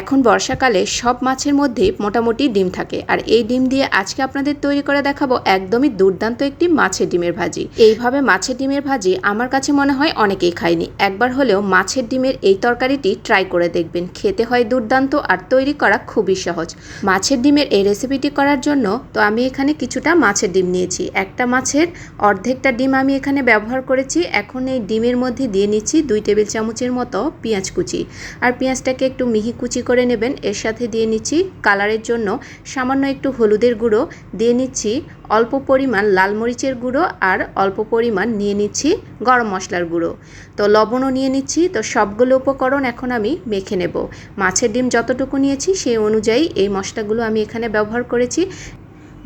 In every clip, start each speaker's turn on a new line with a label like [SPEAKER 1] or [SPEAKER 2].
[SPEAKER 1] এখন বর্ষাকালে সব মাছের মধ্যেই মোটামুটি ডিম থাকে। আর এই ডিম দিয়ে আজকে আপনাদের তৈরি করে দেখাবো একদমই দুর্দান্ত একটি মাছের ডিমের ভাজি। এইভাবে মাছের ডিমের ভাজি আমার কাছে মনে হয় অনেকেই খায়নি। একবার হলেও মাছের ডিমের এই তরকারিটি ট্রাই করে দেখবেন। খেতে হয় দুর্দান্ত আর তৈরি করা খুবই সহজ। মাছের ডিমের এই রেসিপিটি করার জন্য তো আমি এখানে কিছুটা মাছের ডিম নিয়েছি। একটা মাছের অর্ধেকটা ডিম আমি এখানে ব্যবহার করেছি। এখন এই ডিমের মধ্যে দিয়ে নিচ্ছি দুই টেবিল চামচের মতো পেঁয়াজ কুচি। আর পেঁয়াজটাকে একটু মিহি কুচি করে নেবেন। এর সাথে দিয়ে নিচ্ছি কালারের জন্য সামান্য একটু হলুদের গুঁড়ো। দিয়ে নিচ্ছি অল্প পরিমাণ লাল মরিচের গুঁড়ো আর অল্প পরিমাণ নিয়ে নিচ্ছি গরম মশলার গুঁড়ো। তো লবণও নিয়ে নিচ্ছি। তো সবগুলো উপকরণ এখন আমি মেখে নেব। মাছের ডিম যতটুকু নিয়েছি সেই অনুযায়ী এই মশলাগুলো আমি এখানে ব্যবহার করেছি।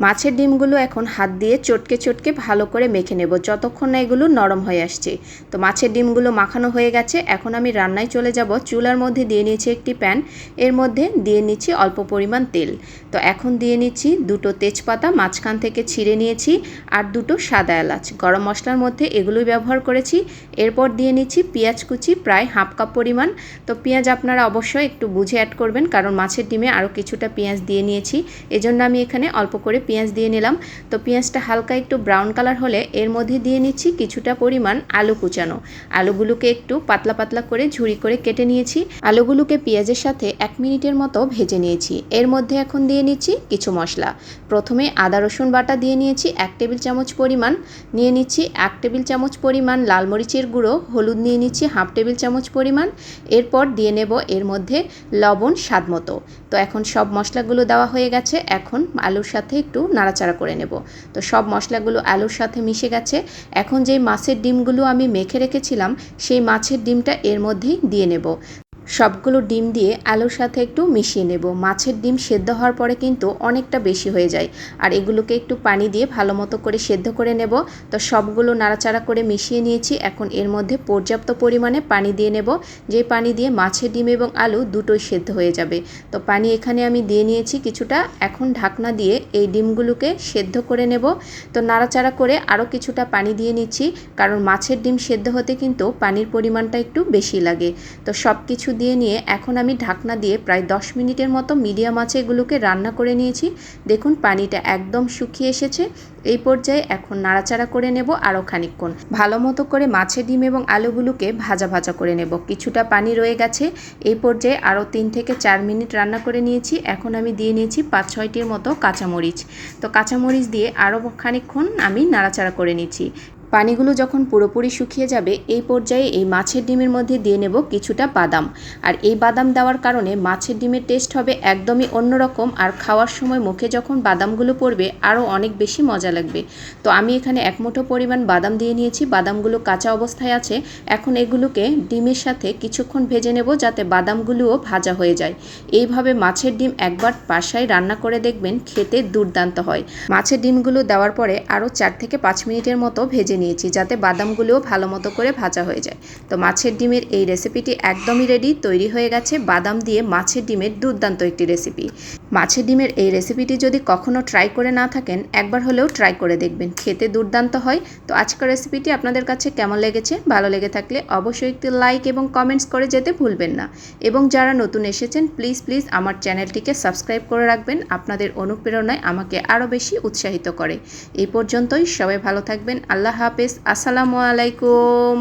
[SPEAKER 1] মাছের ডিমগুলো এখন হাত দিয়ে চটকে চটকে ভালো করে মেখে নেব। যতক্ষণ না এগুলো নরম হয়ে আসছে। তো মাছের ডিমগুলো মাখানো হয়ে গেছে। এখন আমি রান্নায় চলে যাব। চুলার মধ্যে দিয়ে নিয়েছি একটি প্যান। এর মধ্যে দিয়ে নিচ্ছি অল্প পরিমাণ তেল। তো এখন দিয়ে নিচ্ছি দুটো তেজপাতা, মাঝখান থেকে ছিঁড়ে নিয়েছি আর দুটো সাদা এলাচ। গরম মশলার মধ্যে এগুলোই ব্যবহার করেছি। এরপর দিয়ে নিচ্ছি পেঁয়াজ কুচি, প্রায় হাফ কাপ পরিমাণ। তো পেঁয়াজ আপনারা অবশ্যই একটু বুঝে অ্যাড করবেন, কারণ মাছের ডিমে আরও কিছুটা পেঁয়াজ দিয়ে নিয়েছি। এজন্য আমি এখানে অল্প করে পেঁয়াজ দিয়ে নিলাম। তো পেঁয়াজটা হালকা একটু ব্রাউন কালার হলে এর মধ্যে দিয়ে নিচ্ছি কিছুটা পরিমাণ আলু কুচানো। আলুগুলোকে একটু পাতলা পাতলা করে ঝুড়ি করে কেটে নিয়েছি। আলুগুলোকে পেঁয়াজের সাথে এক মিনিটের মতো ভেজে নিয়েছি। এর মধ্যে এখন দিয়ে নিচ্ছি কিছু মশলা। প্রথমে আদা, রসুন বাটা দিয়ে নিয়েছি এক টেবিল চামচ পরিমাণ। নিয়ে নিচ্ছি এক টেবিল চামচ পরিমাণ লাল মরিচের গুঁড়ো। হলুদ নিয়ে নিচ্ছি হাফ টেবিল চামচ পরিমাণ। এরপর দিয়ে নেব এর মধ্যে লবণ স্বাদ মতো। তো এখন সব মশলাগুলো দেওয়া হয়ে গেছে। এখন আলুর সাথে একটু নাড়াচাড়া করে নেব। তো সব মশলাগুলো আলুর সাথে মিশে গেছে। এখন যেই মাছের ডিমগুলো আমি মেখে রেখেছিলাম, সেই মাছের ডিমটা এর মধ্যেই দিয়ে নেব। সবগুলো ডিম দিয়ে আলুর সাথে একটু মিশিয়ে নেব। মাছের ডিম সেদ্ধ হওয়ার পরে কিন্তু অনেকটা বেশি হয়ে যায়। আর এগুলোকে একটু পানি দিয়ে ভালো মতো করে সেদ্ধ করে নেব। তো সবগুলো নাড়াচাড়া করে মিশিয়ে নিয়েছি। এখন এর মধ্যে পর্যাপ্ত পরিমাণে পানি দিয়ে নেব। যে পানি দিয়ে মাছের ডিম এবং আলু দুটোই সেদ্ধ হয়ে যাবে। তো পানি এখানে আমি দিয়ে নিয়েছি কিছুটা। এখন ঢাকনা দিয়ে এই ডিমগুলোকে সেদ্ধ করে নেব। তো নাড়াচাড়া করে আরও কিছুটা পানি দিয়ে নিচ্ছি। কারণ মাছের ডিম সেদ্ধ হতে কিন্তু পানির পরিমাণটা একটু বেশি লাগে। তো সব কিছু দিয়ে নিয়ে এখন আমি ঢাকনা দিয়ে প্রায় 10 মিনিটের মতো মিডিয়াম আঁচে এগুলোকে রান্না করে নিয়েছি। দেখুন, পানিটা একদম শুকিয়ে এসেছে। এই পর্যায়ে এখন নাড়াচাড়া করে নেব আরও খানিকক্ষণ। ভালো মতো করে মাছের ডিম এবং আলুগুলোকে ভাজা ভাজা করে নেব। কিছুটা পানি রয়ে গেছে। এই পর্যায়ে আরও তিন থেকে চার মিনিট রান্না করে নিয়েছি। এখন আমি দিয়ে নিয়েছি পাঁচ ছয়টির মতো কাঁচামরিচ। তো কাঁচামরিচ দিয়ে আরও খানিকক্ষণ আমি নাড়াচাড়া করে নিচ্ছি। পানিগুলো যখন পুরোপুরি শুকিয়ে যাবে, এই পর্যায়ে এই মাছের ডিমের মধ্যে দিয়ে নেব কিছুটা বাদাম। আর এই বাদাম দেওয়ার কারণে মাছের ডিমের টেস্ট হবে একদমই অন্যরকম আর খাওয়ার সময় মুখে যখন বাদামগুলো পড়বে, আরও অনেক বেশি মজা লাগবে। তো আমি এখানে এক মুঠো পরিমাণ বাদাম দিয়ে নিয়েছি, বাদামগুলো কাঁচা অবস্থায় আছে। এখন এগুলোকে ডিমের সাথে কিছুক্ষণ ভেজে নেব যাতে বাদামগুলোও ভাজা হয়ে যায়। এইভাবে মাছের ডিম একবার বাসায় রান্না করে দেখবেন, খেতে দুর্দান্ত হয়। মাছের ডিমগুলো দেওয়ার পরে আরও চার থেকে পাঁচ মিনিটের মতো ভেজে নিয়েছি যাতে বাদামগুলোও ভালো মতো করে ভাজা হয়ে যায়। তো মাছের ডিমের এই রেসিপিটি একদমই রেডি তৈরি হয়ে গেছে। বাদাম দিয়ে মাছের ডিমের দুর্দান্ত একটি রেসিপি মাছের ডিমের এই রেসিপিটি যদি কখনও ট্রাই করে না থাকেন, একবার হলেও ট্রাই করে দেখবেন। খেতে দুর্দান্ত হয়। তো আজকের রেসিপিটি আপনাদের কাছে কেমন লেগেছে? ভালো লেগে থাকলে অবশ্যই একটি লাইক এবং কমেন্টস করে যেতে ভুলবেন না। এবং যারা নতুন এসেছেন প্লিজ প্লিজ আমার চ্যানেলটিকে সাবস্ক্রাইব করে রাখবেন। আপনাদের অনুপ্রেরণায় আমাকে আরও বেশি উৎসাহিত করে। এই পর্যন্তই। সবাই ভালো থাকবেন। আল্লাহ হাফেজ। আসসালামু আলাইকুম।